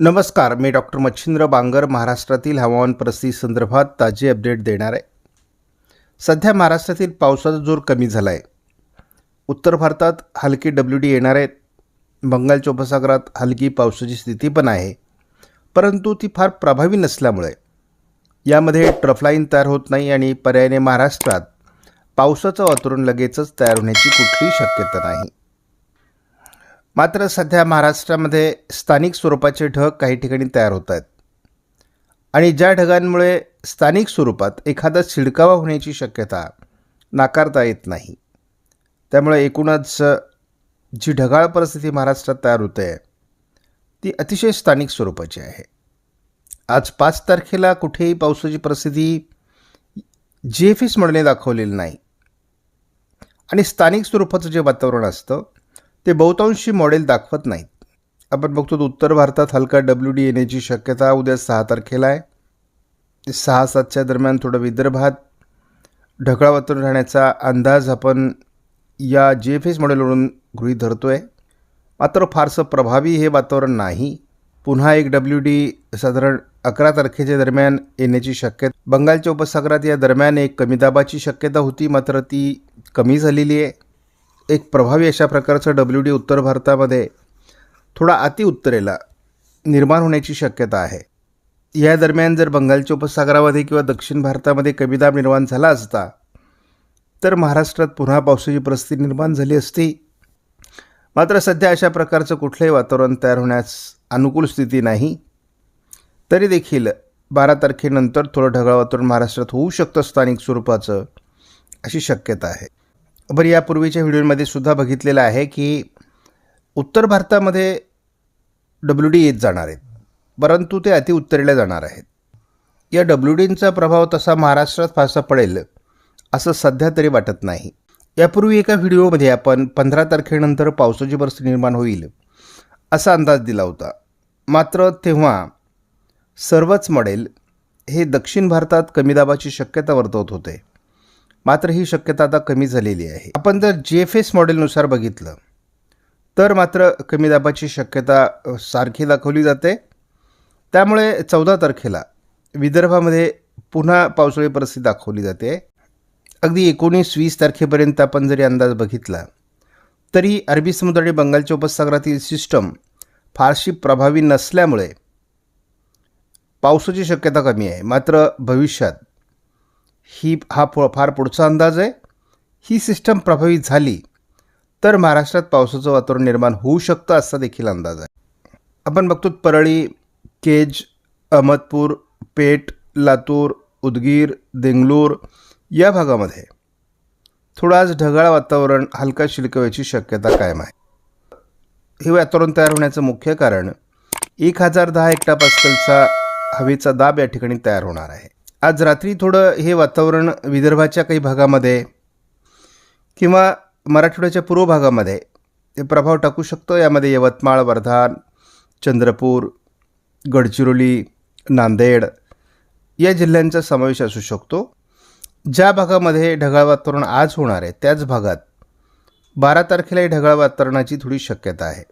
नमस्कार मी डॉक्टर मच्छिंद्र बांगर महाराष्ट्रातील हवामान परिस्थिती संदर्भात ताजे अपडेट देणार आहे. सध्या महाराष्ट्रातील पावसाचा जोर कमी झाला आहे उत्तर भारतात हलकी डब्ल्यू डी येणार आहेत बंगालच्या उपसागरात हलकी पावसाची स्थिती पण आहे. परंतु ती फार प्रभावी नसल्यामुळे यामध्ये ट्रफलाईन तयार होत नाही आणि पर्यायाने महाराष्ट्रात पावसाचं वातावरण लगेचच तयार होण्याची कुठलीही शक्यता नाही. मात्र सध्या महाराष्ट्रामध्ये स्थानिक स्वरूपाचे ढग काही ठिकाणी तयार होत आहेत. आणि ज्या ढगांमुळे स्थानिक स्वरूपात एखादा शिडकावा होण्याची शक्यता नाकारता येत नाही त्यामुळे एकूणच जी ढगाळ परिस्थिती महाराष्ट्रात तयार होते ती अतिशय स्थानिक स्वरूपाची आहे. आज पाच तारखेला कुठेही पावसाची परिस्थिती जी एफ एस म्हणणे दाखवलेली नाही. आणि स्थानिक स्वरूपाचं जे वातावरण असतं ते बहुतांशी मॉडेल दाखवत नाहीत. आपण बघतो उत्तर भारतात हलका डब्ल्यू डी येण्याची शक्यता उद्या सहा तारखेला आहे. सहा सातच्या दरम्यान थोडं विदर्भात ढगाळ वातावरण राहण्याचा अंदाज आपण या जी एफ एस मॉडेलवरून गृहीत धरतो आहे मात्र फारसं प्रभावी हे वातावरण नाही. पुन्हा एक डब्ल्यू डी साधारण अकरा तारखेच्या दरम्यान येण्याची शक्यता बंगालच्या उपसागरात या दरम्यान एक कमी दाबाची शक्यता होती मात्र ती कमी झालेली आहे. एक प्रभावी अशा प्रकारचं डब्ल्यू डी उत्तर भारतामध्ये थोडा अति उत्तरेला निर्माण होण्याची शक्यता आहे. या दरम्यान जर बंगालच्या उपसागरामध्ये किंवा दक्षिण भारतामध्ये कमी दाब निर्माण झाला असता तर महाराष्ट्रात पुन्हा पावसाची परिस्थिती निर्माण झाली असती. मात्र सध्या अशा प्रकारचं कुठलंही वातावरण तयार होण्यास अनुकूल स्थिती नाही. तरी देखील बारा तारखेनंतर थोडं ढगाळ वातावरण महाराष्ट्रात होऊ शकतं स्थानिक स्वरूपाचं अशी शक्यता आहे. बरं यापूर्वीच्या व्हिडिओमध्ये सुद्धा बघितलेलं आहे की उत्तर भारतामध्ये डब्ल्यू डी येत जाणार आहेत परंतु ते अतिउत्तरेला जाणार आहेत. या डब्ल्यू डींचा प्रभाव तसा महाराष्ट्रात फारसा पडेल असं सध्या तरी वाटत नाही. यापूर्वी एका व्हिडिओमध्ये आपण पंधरा तारखेनंतर पावसाची परिस्थिती निर्माण होईल असा अंदाज दिला होता. मात्र तेव्हा सर्वच मॉडेल हे दक्षिण भारतात कमी दाबाची शक्यता वर्तवत होते. मात्र ही शक्यता आता कमी झालेली आहे. आपण जर जी एफ एस मॉडेलनुसार बघितलं तर मात्र कमी दाबाची शक्यता सारखी दाखवली जाते. त्यामुळे चौदा तारखेला विदर्भामध्ये पुन्हा पावसाळी परिस्थिती दाखवली जाते. अगदी एकोणीस वीस तारखेपर्यंत आपण जरी अंदाज बघितला तरी अरबी समुद्र आणि बंगालच्या उपसागरातील सिस्टम फारशी प्रभावी नसल्यामुळे पावसाची शक्यता कमी आहे. मात्र भविष्यात ही हा पु फार पुढचा अंदाज आहे. ही सिस्टम प्रभावित झाली तर महाराष्ट्रात पावसाचं वातावरण निर्माण होऊ शकतं असा देखील अंदाज आहे. आपण बघतो परळी केज अहमदपूर पेठ लातूर उदगीर देंगलूर या भागामध्ये थोडं आज ढगाळ वातावरण हलका शिलकव्याची शक्यता कायम आहे. हे वातावरण तयार होण्याचं मुख्य कारण एक हजार दहा हेक्टा पास्कलचा हवेचा दाब या ठिकाणी तयार होणार आहे. आज रात्री थोडं हे वातावरण विदर्भाच्या काही भागामध्ये किंवा मराठवाड्याच्या पूर्व भागामध्ये ते प्रभाव टाकू शकतो. यामध्ये यवतमाळ वर्धा चंद्रपूर गडचिरोली नांदेड या जिल्ह्यांचा समावेश असू शकतो. ज्या भागामध्ये ढगाळ वातावरण आज होणार आहे त्याच भागात बारा तारखेलाही ढगाळ वातावरणाची थोडी शक्यता आहे.